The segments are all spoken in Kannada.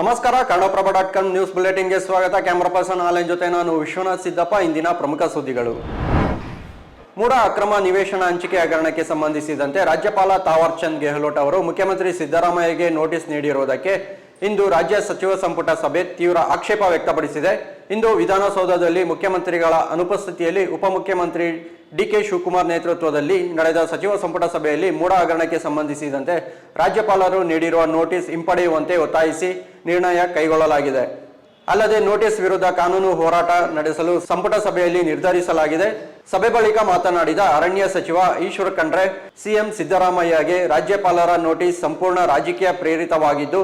ನಮಸ್ಕಾರ, ಕನ್ನಡಪ್ರಭ ಡಾಟ್ ಕಾಮ್ ನ್ಯೂಸ್ ಬುಲೆಟಿನ್ಗೆ ಸ್ವಾಗತ. ಕ್ಯಾಮ್ರಾ ಪರ್ಸನ್ ಆನ್ಲೈನ್ ಜೊತೆ ನಾನು ವಿಶ್ವನಾಥ್ ಸಿದ್ದಪ್ಪ, ಇಂದಿನ ಪ್ರಮುಖ ಸುದ್ದಿಗಳು. ಮೂಡ ಅಕ್ರಮ ನಿವೇಶನ ಹಂಚಿಕೆ ಹಗರಣಕ್ಕೆ ಸಂಬಂಧಿಸಿದಂತೆ ರಾಜ್ಯಪಾಲ ತಾವರ್ ಚಂದ್ ಗೆಹ್ಲೋಟ್ ಅವರು ಮುಖ್ಯಮಂತ್ರಿ ಸಿದ್ದರಾಮಯ್ಯಗೆ ನೋಟಿಸ್ ನೀಡಿರುವುದಕ್ಕೆ ಇಂದು ರಾಜ್ಯ ಸಚಿವ ಸಂಪುಟ ಸಭೆ ತೀವ್ರ ಆಕ್ಷೇಪ ವ್ಯಕ್ತಪಡಿಸಿದೆ. ಇಂದು ವಿಧಾನಸೌಧದಲ್ಲಿ ಮುಖ್ಯಮಂತ್ರಿಗಳ ಅನುಪಸ್ಥಿತಿಯಲ್ಲಿ ಉಪಮುಖ್ಯಮಂತ್ರಿ ಡಿಕೆ ಶಿವಕುಮಾರ್ ನೇತೃತ್ವದಲ್ಲಿ ನಡೆದ ಸಚಿವ ಸಂಪುಟ ಸಭೆಯಲ್ಲಿ ಮೂಡ ಹಗರಣಕ್ಕೆ ಸಂಬಂಧಿಸಿದಂತೆ ರಾಜ್ಯಪಾಲರು ನೀಡಿರುವ ನೋಟಿಸ್ ಹಿಂಪಡೆಯುವಂತೆ ಒತ್ತಾಯಿಸಿ ನಿರ್ಣಯ ಕೈಗೊಳ್ಳಲಾಗಿದೆ. ಅಲ್ಲದೆ ನೋಟಿಸ್ ವಿರುದ್ಧ ಕಾನೂನು ಹೋರಾಟ ನಡೆಸಲು ಸಂಪುಟ ಸಭೆಯಲ್ಲಿ ನಿರ್ಧರಿಸಲಾಗಿದೆ. ಸಭೆ ಬಳಿಕ ಮಾತನಾಡಿದ ಅರಣ್ಯ ಸಚಿವ ಈಶ್ವರ್ ಖಂಡ್ರೆ, ಸಿಎಂ ಸಿದ್ದರಾಮಯ್ಯಗೆ ರಾಜ್ಯಪಾಲರ ನೋಟಿಸ್ ಸಂಪೂರ್ಣ ರಾಜಕೀಯ ಪ್ರೇರಿತವಾಗಿದ್ದು,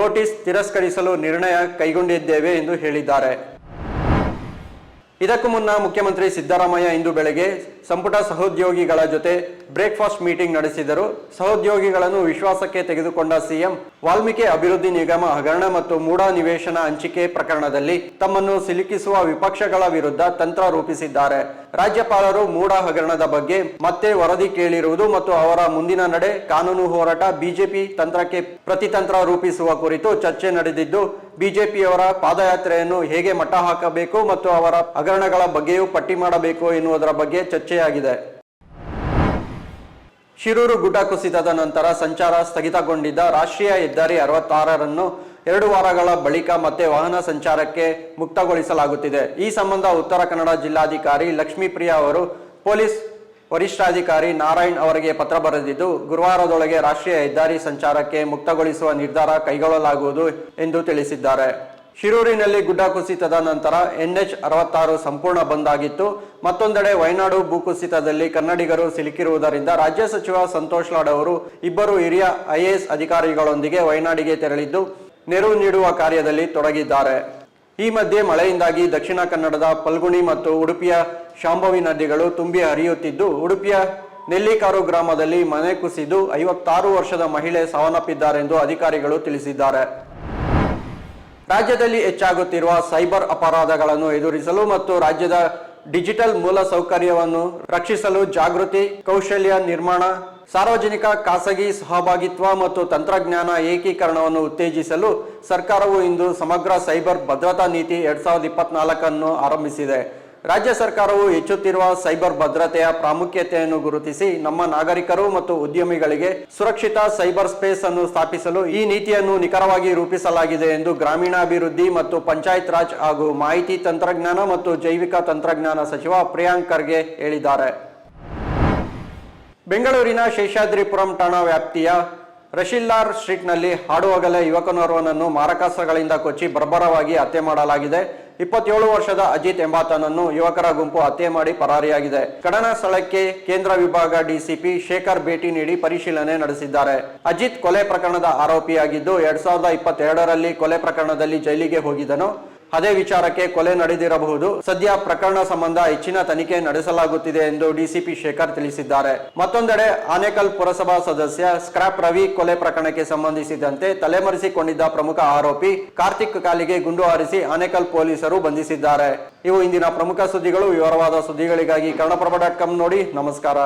ನೋಟಿಸ್ ತಿರಸ್ಕರಿಸಲು ನಿರ್ಣಯ ಕೈಗೊಂಡಿದ್ದೇವೆ ಎಂದು ಹೇಳಿದ್ದಾರೆ. ಇದಕ್ಕೂ ಮುನ್ನ ಮುಖ್ಯಮಂತ್ರಿ ಸಿದ್ದರಾಮಯ್ಯ ಇಂದು ಬೆಳಗ್ಗೆ ಸಂಪುಟ ಸಹೋದ್ಯೋಗಿಗಳ ಜೊತೆ ಬ್ರೇಕ್ಫಾಸ್ಟ್ ಮೀಟಿಂಗ್ ನಡೆಸಿದರು. ಸಹೋದ್ಯೋಗಿಗಳನ್ನು ವಿಶ್ವಾಸಕ್ಕೆ ತೆಗೆದುಕೊಂಡ ಸಿಎಂ, ವಾಲ್ಮೀಕಿ ಅಭಿವೃದ್ಧಿ ನಿಗಮ, ಹಗರಣ ಮತ್ತು ಮೂಡಾ ನಿವೇಶನ ಹಂಚಿಕೆ ಪ್ರಕರಣದಲ್ಲಿ ತಮ್ಮನ್ನು ಸಿಲುಕಿಸುವ ವಿಪಕ್ಷಗಳ ವಿರುದ್ಧ ತಂತ್ರ ರೂಪಿಸಿದ್ದಾರೆ. ರಾಜ್ಯಪಾಲರು ಮೂಡಾ ಹಗರಣದ ಬಗ್ಗೆ ಮತ್ತೆ ವರದಿ ಕೇಳಿರುವುದು ಮತ್ತು ಅವರ ಮುಂದಿನ ನಡೆ ಕಾನೂನು ಹೋರಾಟ ಬಿಜೆಪಿ ತಂತ್ರಕ್ಕೆ ಪ್ರತಿತಂತ್ರ ರೂಪಿಸುವ ಕುರಿತು ಚರ್ಚೆ ನಡೆದಿದ್ದು, ಬಿಜೆಪಿಯವರ ಪಾದಯಾತ್ರೆಯನ್ನು ಹೇಗೆ ಮಟ್ಟ ಹಾಕಬೇಕು ಮತ್ತು ಅವರ ಹಗರಣಗಳ ಬಗ್ಗೆಯೂ ಪಟ್ಟಿ ಮಾಡಬೇಕು ಎನ್ನುವುದರ ಬಗ್ಗೆ ಚರ್ಚೆಯಾಗಿದೆ ಶಿರೂರು ಗುಡ್ಡ ಕುಸಿತದ ನಂತರ ಸಂಚಾರ ಸ್ಥಗಿತಗೊಂಡಿದ್ದ ರಾಷ್ಟ್ರೀಯ ಹೆದ್ದಾರಿ ಅರವತ್ತಾರರನ್ನು ಎರಡು ವಾರಗಳ ಬಳಿಕ ಮತ್ತೆ ವಾಹನ ಸಂಚಾರಕ್ಕೆ ಮುಕ್ತಗೊಳಿಸಲಾಗುತ್ತಿದೆ. ಈ ಸಂಬಂಧ ಉತ್ತರ ಕನ್ನಡ ಜಿಲ್ಲಾಧಿಕಾರಿ ಲಕ್ಷ್ಮೀಪ್ರಿಯಾ ಅವರು, ಪೊಲೀಸ್ ವರಿಷ್ಠಾಧಿಕಾರಿ ನಾರಾಯಣ್ ಅವರಿಗೆ ಪತ್ರ ಬರೆದಿದ್ದು, ಗುರುವಾರದೊಳಗೆ ರಾಷ್ಟ್ರೀಯ ಹೆದ್ದಾರಿ ಸಂಚಾರಕ್ಕೆ ಮುಕ್ತಗೊಳಿಸುವ ನಿರ್ಧಾರ ಕೈಗೊಳ್ಳಲಾಗುವುದು ಎಂದು ತಿಳಿಸಿದ್ದಾರೆ. ಶಿರೂರಿನಲ್ಲಿ ಗುಡ್ಡ ಕುಸಿತದ ನಂತರ ಎನ್ಎಚ್ ಅರವತ್ತಾರು ಸಂಪೂರ್ಣ ಬಂದ್ ಆಗಿತ್ತು ಮತ್ತೊಂದೆಡೆ ವಯನಾಡು ಭೂಕುಸಿತದಲ್ಲಿ ಕನ್ನಡಿಗರು ಸಿಲುಕಿರುವುದರಿಂದ ರಾಜ್ಯ ಸಚಿವ ಸಂತೋಷ್ ಲಾಡ್ ಅವರು ಇಬ್ಬರು ಹಿರಿಯ ಐಎಎಸ್ ಅಧಿಕಾರಿಗಳೊಂದಿಗೆ ವಯನಾಡಿಗೆ ತೆರಳಿದ್ದು, ನೆರವು ನೀಡುವ ಕಾರ್ಯದಲ್ಲಿ ತೊಡಗಿದ್ದಾರೆ. ಈ ಮಧ್ಯೆ ಮಳೆಯಿಂದಾಗಿ ದಕ್ಷಿಣ ಕನ್ನಡದ ಪಲ್ಗುಣಿ ಮತ್ತು ಉಡುಪಿಯ ಶಾಂಭವಿ ನದಿಗಳು ತುಂಬಿ ಹರಿಯುತ್ತಿದ್ದು, ಉಡುಪಿಯ ನೆಲ್ಲಿಕಾರು ಗ್ರಾಮದಲ್ಲಿ ಮನೆ ಕುಸಿದು ಐವತ್ತಾರು ವರ್ಷದ ಮಹಿಳೆ ಸಾವನ್ನಪ್ಪಿದ್ದಾರೆಂದು ಅಧಿಕಾರಿಗಳು ತಿಳಿಸಿದ್ದಾರೆ. ರಾಜ್ಯದಲ್ಲಿ ಹೆಚ್ಚಾಗುತ್ತಿರುವ ಸೈಬರ್ ಅಪರಾಧಗಳನ್ನು ಎದುರಿಸಲು ಮತ್ತು ರಾಜ್ಯದ ಡಿಜಿಟಲ್ ಮೂಲ ಸೌಕರ್ಯವನ್ನು ರಕ್ಷಿಸಲು ಜಾಗೃತಿ, ಕೌಶಲ್ಯ ನಿರ್ಮಾಣ, ಸಾರ್ವಜನಿಕ ಖಾಸಗಿ ಸಹಭಾಗಿತ್ವ ಮತ್ತು ತಂತ್ರಜ್ಞಾನ ಏಕೀಕರಣವನ್ನು ಉತ್ತೇಜಿಸಲು ಸರ್ಕಾರವು ಇಂದು ಸಮಗ್ರ ಸೈಬರ್ ಭದ್ರತಾ ನೀತಿ ಎರಡ್ ಸಾವಿರದ ಇಪ್ಪತ್ನಾಲ್ಕನ್ನು ಆರಂಭಿಸಿದೆ. ರಾಜ್ಯ ಸರ್ಕಾರವು ಹೆಚ್ಚುತ್ತಿರುವ ಸೈಬರ್ ಭದ್ರತೆಯ ಪ್ರಾಮುಖ್ಯತೆಯನ್ನು ಗುರುತಿಸಿ ನಮ್ಮ ನಾಗರಿಕರು ಮತ್ತು ಉದ್ಯಮಿಗಳಿಗೆ ಸುರಕ್ಷಿತ ಸೈಬರ್ ಸ್ಪೇಸ್ ಅನ್ನು ಸ್ಥಾಪಿಸಲು ಈ ನೀತಿಯನ್ನು ನಿಖರವಾಗಿ ರೂಪಿಸಲಾಗಿದೆ ಎಂದು ಗ್ರಾಮೀಣಾಭಿವೃದ್ಧಿ ಮತ್ತು ಪಂಚಾಯತ್ ರಾಜ್ ಹಾಗೂ ಮಾಹಿತಿ ತಂತ್ರಜ್ಞಾನ ಮತ್ತು ಜೈವಿಕ ತಂತ್ರಜ್ಞಾನ ಸಚಿವ ಪ್ರಿಯಾಂಕ್ ಖರ್ಗೆ ಹೇಳಿದ್ದಾರೆ. ಬೆಂಗಳೂರಿನ ಶೇಷಾದ್ರಿಪುರಂ ಠಾಣಾ ವ್ಯಾಪ್ತಿಯ ರಶಿಲ್ಲಾರ್ ಸ್ಟ್ರೀಟ್ನಲ್ಲಿ ಹಾಡುವಾಗಲೇ ಯುವಕನೋರ್ವನನ್ನು ಮಾರಕಾಸ್ತ್ರಗಳಿಂದ ಕೊಚ್ಚಿ ಬರ್ಬರವಾಗಿ ಹತ್ಯೆ ಮಾಡಲಾಗಿದೆ. ಇಪ್ಪತ್ತೇಳು ವರ್ಷದ ಅಜಿತ್ ಎಂಬಾತನನ್ನು ಯುವಕರ ಗುಂಪು ಹತ್ಯೆ ಮಾಡಿ ಪರಾರಿಯಾಗಿದೆ. ಘಟನಾ ಸ್ಥಳಕ್ಕೆ ಕೇಂದ್ರ ವಿಭಾಗ ಡಿಸಿಪಿ ಶೇಖರ್ ಭೇಟಿ ನೀಡಿ ಪರಿಶೀಲನೆ ನಡೆಸಿದ್ದಾರೆ. ಅಜಿತ್ ಕೊಲೆ ಪ್ರಕರಣದ ಆರೋಪಿಯಾಗಿದ್ದು, ಎರಡ್ ಸಾವಿರದ ಇಪ್ಪತ್ತೆರಡರಲ್ಲಿ ಕೊಲೆ ಪ್ರಕರಣದಲ್ಲಿ ಜೈಲಿಗೆ ಹೋಗಿದ್ದನು. ಅದೇ ವಿಚಾರಕ್ಕೆ ಕೊಲೆ ನಡೆದಿರಬಹುದು. ಸದ್ಯ ಪ್ರಕರಣ ಸಂಬಂಧ ಹೆಚ್ಚಿನ ತನಿಖೆ ನಡೆಸಲಾಗುತ್ತಿದೆ ಎಂದು ಡಿಸಿಪಿ ಶೇಖರ್ ತಿಳಿಸಿದ್ದಾರೆ. ಮತ್ತೊಂದೆಡೆ ಆನೇಕಲ್ ಪುರಸಭಾ ಸದಸ್ಯ ಸ್ಕ್ರಾಪ್ ರವಿ ಕೊಲೆ ಪ್ರಕರಣಕ್ಕೆ ಸಂಬಂಧಿಸಿದಂತೆ ತಲೆಮರೆಸಿಕೊಂಡಿದ್ದ ಪ್ರಮುಖ ಆರೋಪಿ ಕಾರ್ತಿಕ್ ಕಾಲಿಗೆ ಗುಂಡು ಹಾರಿಸಿ ಆನೇಕಲ್ ಪೊಲೀಸರು ಬಂಧಿಸಿದ್ದಾರೆ. ಇವು ಇಂದಿನ ಪ್ರಮುಖ ಸುದ್ದಿಗಳು. ವಿವರವಾದ ಸುದ್ದಿಗಳಿಗಾಗಿ ಕನ್ನಡಪ್ರಭ ಡಾಟ್ ನೋಡಿ. ನಮಸ್ಕಾರ.